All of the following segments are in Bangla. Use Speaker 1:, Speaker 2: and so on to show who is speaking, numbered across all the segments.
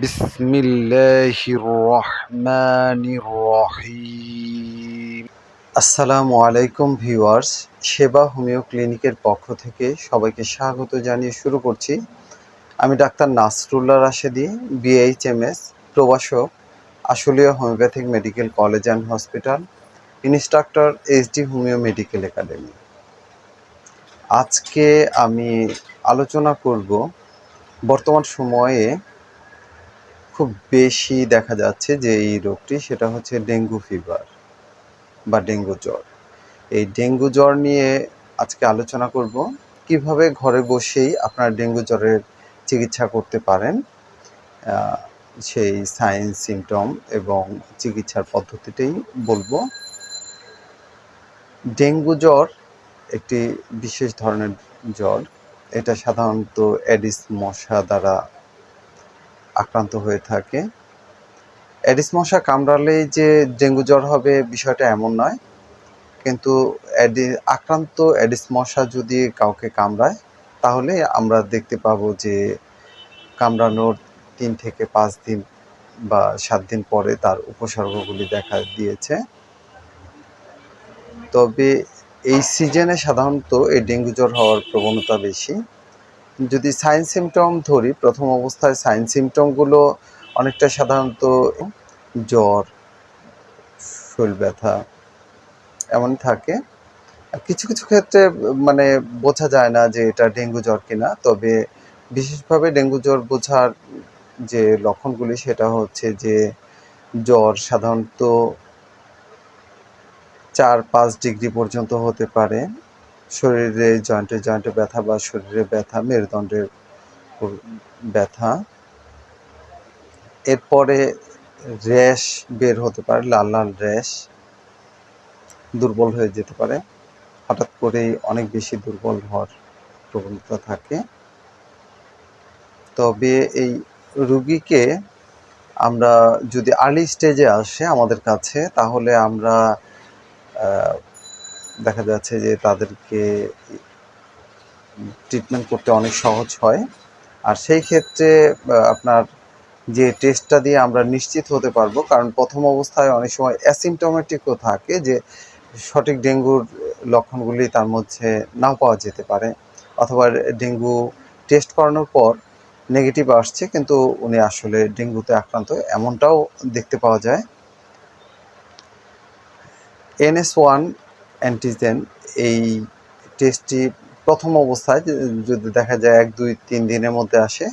Speaker 1: বিসমিল্লাহির রহমানির রহিম আসসালামু আলাইকুম ভিউয়ার্স, সেবা হোমিও ক্লিনিকের পক্ষ থেকে সবাইকে স্বাগত জানিয়ে শুরু করছি। আমি doctor Nasrullah Rashedi BHMS প্রবাসক Ashulia homeopathic medical college and hospital, instructor HD homeo medical academy. আজকে আমি আলোচনা করব বর্তমান সময়ে খুব বেশি দেখা যাচ্ছে যে এই রোগটি সেটা হচ্ছে ডেঙ্গু ফিভার বা ডেঙ্গু জ্বর। এই ডেঙ্গু জ্বর নিয়ে আজকে আলোচনা করব, কীভাবে ঘরে বসেই আপনার ডেঙ্গু জ্বরের চিকিৎসা করতে পারেন সেই সাইন সিমটম এবং চিকিৎসার পদ্ধতিটাই বলব। ডেঙ্গু জ্বর একটি বিশেষ ধরনের জ্বর, এটা সাধারণত অ্যাডিস মশা দ্বারা আক্রান্ত হয়ে থাকে। অ্যাডিস মশা কামড়ালেই যে ডেঙ্গু জ্বর হবে বিষয়টা এমন নয়। কিন্তু আক্রান্ত অ্যাডিস মশা যদি কাউকে কামড়ায়, তাহলে আমরা দেখতে পাবো যে কামড়ানোর তিন থেকে পাঁচ দিন বা সাত দিন পরে তার উপসর্গগুলি দেখা দিয়েছে। তবে এই সিজনে সাধারণত এই ডেঙ্গু জ্বর হওয়ার প্রবণতা বেশি। যদি সাইন সিমটম ধরি, প্রথম অবস্থায় সাইন সিমটমগুলো অনেকটা সাধারণত জ্বর, শরীর ব্যথা এমন থাকে। কিছু কিছু ক্ষেত্রে মানে বোঝা যায় না যে এটা ডেঙ্গু জ্বর কিনা, তবে বিশেষভাবে ডেঙ্গু জ্বর বোঝার যে লক্ষণগুলি সেটা হচ্ছে যে জ্বর সাধারণত চার, পাঁচ ডিগ্রি পর্যন্ত হতে পারে। শরীরে জয়েন্টে জয়েন্টে ব্যথা বা শরীরে ব্যথা, মেরুদণ্ডের ব্যথা। এরপরে র্যাশ বের হতে পারে, লাল লাল র্যাশ দুর্বল হয়ে যেতে পারে। হঠাৎ করেই অনেক বেশি দুর্বল হওয়ার প্রবণতা থাকে। তবে এই রুগীকে আমরা যদি আর্লি স্টেজে আসে আমাদের কাছে, তাহলে আমরা দেখা যাচ্ছে যে তাদেরকে ট্রিটমেন্ট করতে অনেক সহজ হয়। আর সেই ক্ষেত্রে আপনার যে টেস্টটা দিয়ে আমরা নিশ্চিত হতে পারব, কারণ প্রথম অবস্থায় অনেক সময় অ্যাসিমটোমেটিকও থাকে যে সঠিক ডেঙ্গুর লক্ষণগুলি তার মধ্যে নাও পাওয়া যেতে পারে। অথবা ডেঙ্গু টেস্ট করানোর পর নেগেটিভ আসছে, কিন্তু উনি আসলে ডেঙ্গুতে আক্রান্ত, এমনটাও দেখতে পাওয়া যায়। এনএস ওয়ান অ্যান্টিজেন এই টেস্টটি প্রথম অবস্থায় যদি দেখা যায় এক, দুই, তিন দিনের মধ্যে আসে,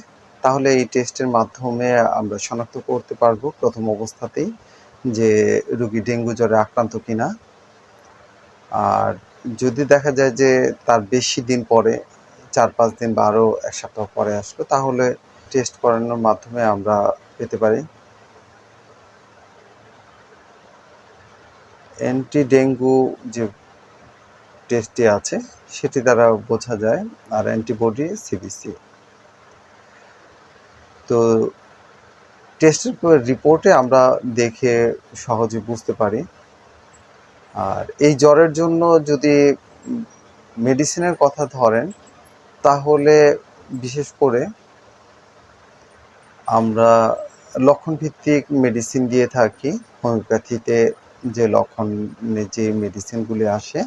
Speaker 1: তাহলে এই টেস্টের মাধ্যমে আমরা শনাক্ত করতে পারব প্রথম অবস্থাতেই যে রুগী ডেঙ্গু জ্বরে আক্রান্ত কিনা। আর যদি দেখা যায় যে তার বেশি দিন পরে, চার, পাঁচ দিন বা আরও এক সপ্তাহ পরে আসলো, তাহলে টেস্ট করানোর মাধ্যমে আমরা পেতে পারি। অ্যান্টি ডেঙ্গু যে টেস্টটি আছে, সেটি দ্বারা বোঝা যায় আর অ্যান্টিবডি সিবিসি তো টেস্টের রিপোর্টে আমরা দেখে সহজে বুঝতে পারি। আর এই জ্বরের জন্য যদি মেডিসিনের কথা ধরেন, তাহলে বিশেষ করে আমরা লক্ষণ ভিত্তিক মেডিসিন দিয়ে থাকি, হোমিওপ্যাথিতে যে লক্ষণে যে মেডিসিনগুলি আসে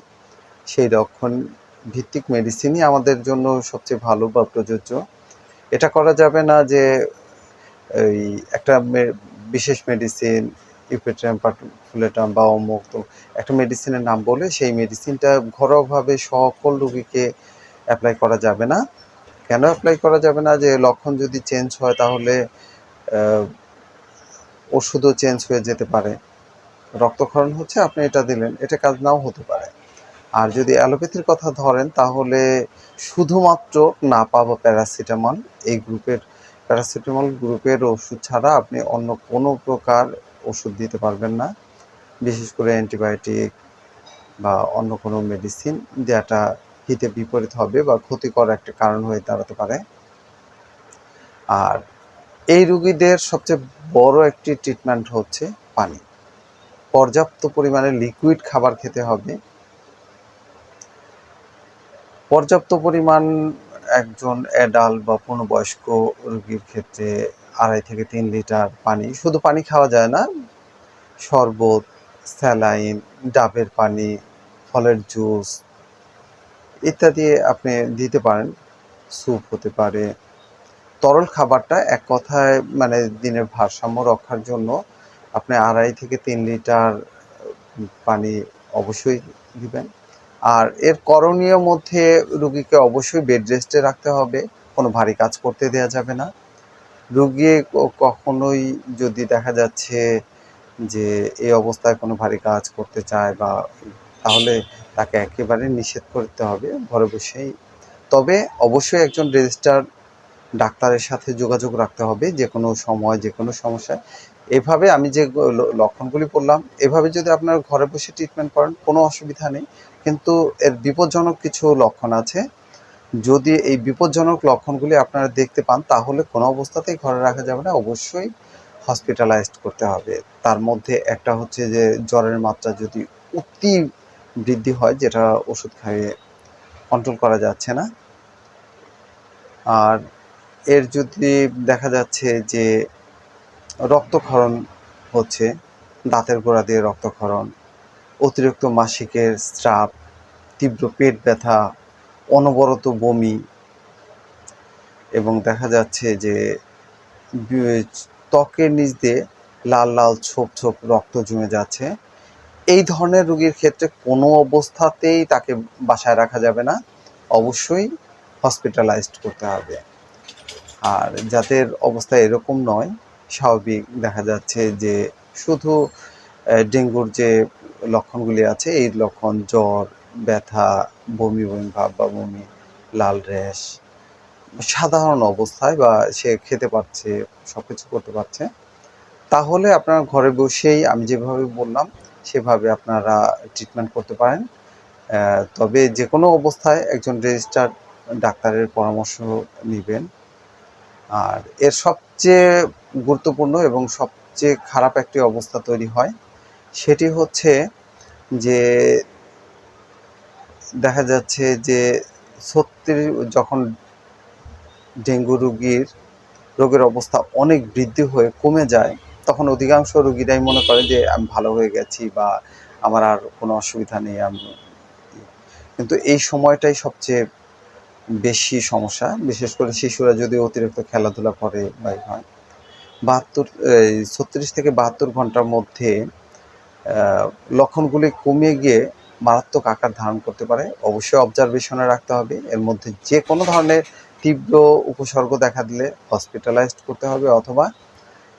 Speaker 1: সেই লক্ষণ ভিত্তিক মেডিসিনই আমাদের জন্য সবচেয়ে ভালো বা প্রযোজ্য। এটা করা যাবে না যে, এই একটা বিশেষ মেডিসিন ইউপেট্রাম ফুলেটাম বা অমুক একটা মেডিসিনের নাম বলে সেই মেডিসিনটা ঘরোয়াভাবে সকল রোগীকে অ্যাপ্লাই করা যাবে না। কেন অ্যাপ্লাই করা যাবে না? যে লক্ষণ যদি চেঞ্জ হয় তাহলে ওষুধও চেঞ্জ হয়ে যেতে পারে। রক্তক্ষরণ হচ্ছে, আপনি এটা দিলেন, এটা কাজ নাও হতে পারে। আর যদি অ্যালোপ্যাথির কথা ধরেন, তাহলে শুধুমাত্র নাপা বা প্যারাসিটামল, এই গ্রুপের প্যারাসিটামল গ্রুপের ওষুধ ছাড়া আপনি অন্য কোনো প্রকার ওষুধ দিতে পারবেন না। বিশেষ করে অ্যান্টিবায়োটিক বা অন্য কোনো মেডিসিন যেটা হিতে বিপরীত হবে বা ক্ষতিকর একটা কারণ হয়ে দাঁড়াতে পারে। আর এই রুগীদের সবচেয়ে বড় একটি ট্রিটমেন্ট হচ্ছে পানি। পর্যাপ্ত পরিমাণে লিকুইড খাবার খেতে হবে। পর্যাপ্ত পরিমাণ একজন অ্যাডাল্ট বা পূর্ণবয়স্ক রোগীর ক্ষেত্রে আড়াই থেকে তিন লিটার পানি, শুধু পানি খাওয়া যায় না, শরবত, স্যালাইন, ডাবের পানি, ফলের জুস ইত্যাদি আপনি দিতে পারেন, স্যুপ হতে পারে। তরল খাবারটা এক কথায় মানে দিনের ভারসাম্য রক্ষার জন্য আপনি আড়াই থেকে তিন লিটার পানি অবশ্যই দিবেন। আর এর করণীয় মধ্যে রুগীকে অবশ্যই বেড রেস্টে রাখতে হবে। কোনো ভারী কাজ করতে দেওয়া যাবে না। রুগী কখনোই যদি দেখা যাচ্ছে যে এই অবস্থায় কোনো ভারী কাজ করতে চায় বা তাহলে তাকে একেবারে নিষেধ করতে হবে, ঘরে বসেই। তবে অবশ্যই একজন রেজিস্টার ডাক্তারের সাথে যোগাযোগ রাখতে হবে যে কোনো সময় যে কোনো সমস্যায়। এভাবে আমি যে লক্ষণগুলি বললাম এভাবে যদি আপনার ঘরে বসে ট্রিটমেন্ট করেন, কোনো অসুবিধা নেই। কিন্তু এর বিপজ্জনক কিছু লক্ষণ আছে। যদি এই বিপজ্জনক লক্ষণগুলি আপনারা দেখতে পান, তাহলে কোনো অবস্থাতেই ঘরে রাখা যাবে না। অবশ্যই হসপিটালাইজড করতে হবে। তার মধ্যে একটা হচ্ছে যে, জ্বরের মাত্রা যদি অতি বৃদ্ধি হয়, যেটা ওষুধ খাইয়ে কন্ট্রোল করা যাচ্ছে না। আর এর যদি দেখা যাচ্ছে যে রক্তক্ষরণ হচ্ছে, দাঁতের গোড়া দিয়ে রক্তক্ষরণ, অতিরিক্ত মাসিকের স্রাব, তীব্র পেট ব্যথা, অনবরত বমি এবং দেখা যাচ্ছে যে ত্বকের নিচ দিয়ে লাল লাল ছোপ ছোপ রক্ত জমে যাচ্ছে। এই ধরনের রোগীর ক্ষেত্রে কোনো অবস্থাতেই তাকে বাসায় রাখা যাবে না। অবশ্যই হসপিটালাইজড করতে হবে। আর যাদের অবস্থা এরকম নয় স্বাভাবিক দেখা যাচ্ছে যে শুধু ডেঙ্গুর যে লক্ষণগুলি আছে, এই লক্ষণ জ্বর, ব্যথা, বমি বমি, ভাব বা বমি, লাল র্যাশ, সাধারণ অবস্থায় বা সে খেতে পারছে সব কিছু করতে পারছে, তাহলে আপনারা ঘরে বসেই আমি যেভাবে বললাম, সেভাবে আপনারা ট্রিটমেন্ট করতে পারেন। তবে যে কোনো অবস্থায় একজন রেজিস্টার্ড ডাক্তারের পরামর্শ নেবেন। আর এর সবচেয়ে গুরুত্বপূর্ণ এবং সবচেয়ে খারাপ একটি অবস্থা তৈরি হয়, সেটি হচ্ছে যে দেখা যাচ্ছে যে সত্যি যখন ডেঙ্গু রোগীর, রোগের অবস্থা অনেক বৃদ্ধি হয়ে কমে যায়, তখন অধিকাংশ রোগীরাই মনে করে যে আমি ভালো হয়ে গেছি বা আমার আর কোনো অসুবিধা নেই, আমি কিন্তু এই সময়টাই সবচেয়ে বেশি সমস্যা। বিশেষ করে শিশুরা যদি অতিরিক্ত খেলাধুলা করে বা হয়। বাহাত্তর ছত্রিশ থেকে বাহাত্তর ঘণ্টার মধ্যে লক্ষণগুলি কমে গিয়ে মারাত্মক আকার ধারণ করতে পারে। অবশ্যই অবজারভেশনে রাখতে হবে। এর মধ্যে যে কোনো ধরনের তীব্র উপসর্গ দেখা দিলে হসপিটালাইজড করতে হবে অথবা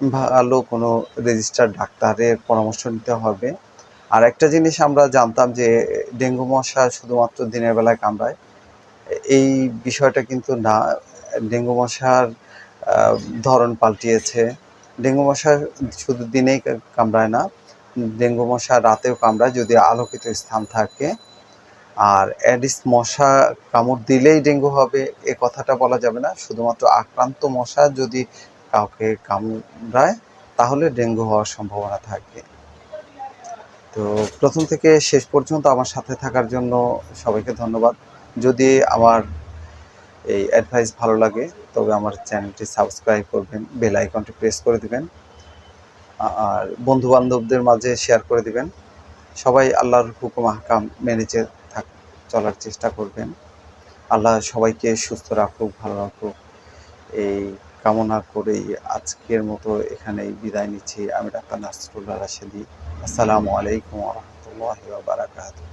Speaker 1: ভালো কোনো রেজিস্টার ডাক্তারের পরামর্শ নিতে হবে। আর একটা জিনিস আমরা জানতাম যে ডেঙ্গু মশা শুধুমাত্র দিনের বেলায় কামড়ায়। এই বিষয়টা কিন্তু না, ডেঙ্গু মশার ধরন পাল্টিয়েছে। ডেঙ্গু মশা শুধু দিনেই কামড়ায় না, ডেঙ্গু মশা রাতেও কামড়ায় যদি আলোকিত স্থান থাকে। আর অ্যাডিস মশা কামড় দিলেই ডেঙ্গু হবে, এ কথাটা বলা যাবে না। শুধুমাত্র আক্রান্ত মশা যদি কাউকে কামড়ায়, তাহলে ডেঙ্গু হওয়ার সম্ভাবনা থাকে। তো প্রথম থেকে শেষ পর্যন্ত আমার সাথে থাকার জন্য সবাইকে ধন্যবাদ। যদি আমার এই অ্যাডভাইস ভালো লাগে, তবে আমার চ্যানেলটি সাবস্ক্রাইব করবেন বেল আইকনটি প্রেস করে দিবেন, আর বন্ধু বান্ধবদের মাঝে শেয়ার করে দিবেন। সবাই আল্লাহর হুকুম, হাকাম মেনে থাক চলার চেষ্টা করবেন। আল্লাহ সবাইকে সুস্থ রাখুক, ভালো রাখুক। এই কামনা করেই আজকের মতো এখানেই বিদায় নিচ্ছি। আমি ডাক্তার নাসরুল্লাহ রাশেদি। আসসালামু আলাইকুম রহমতুল্লাহ বারাকাতুহ।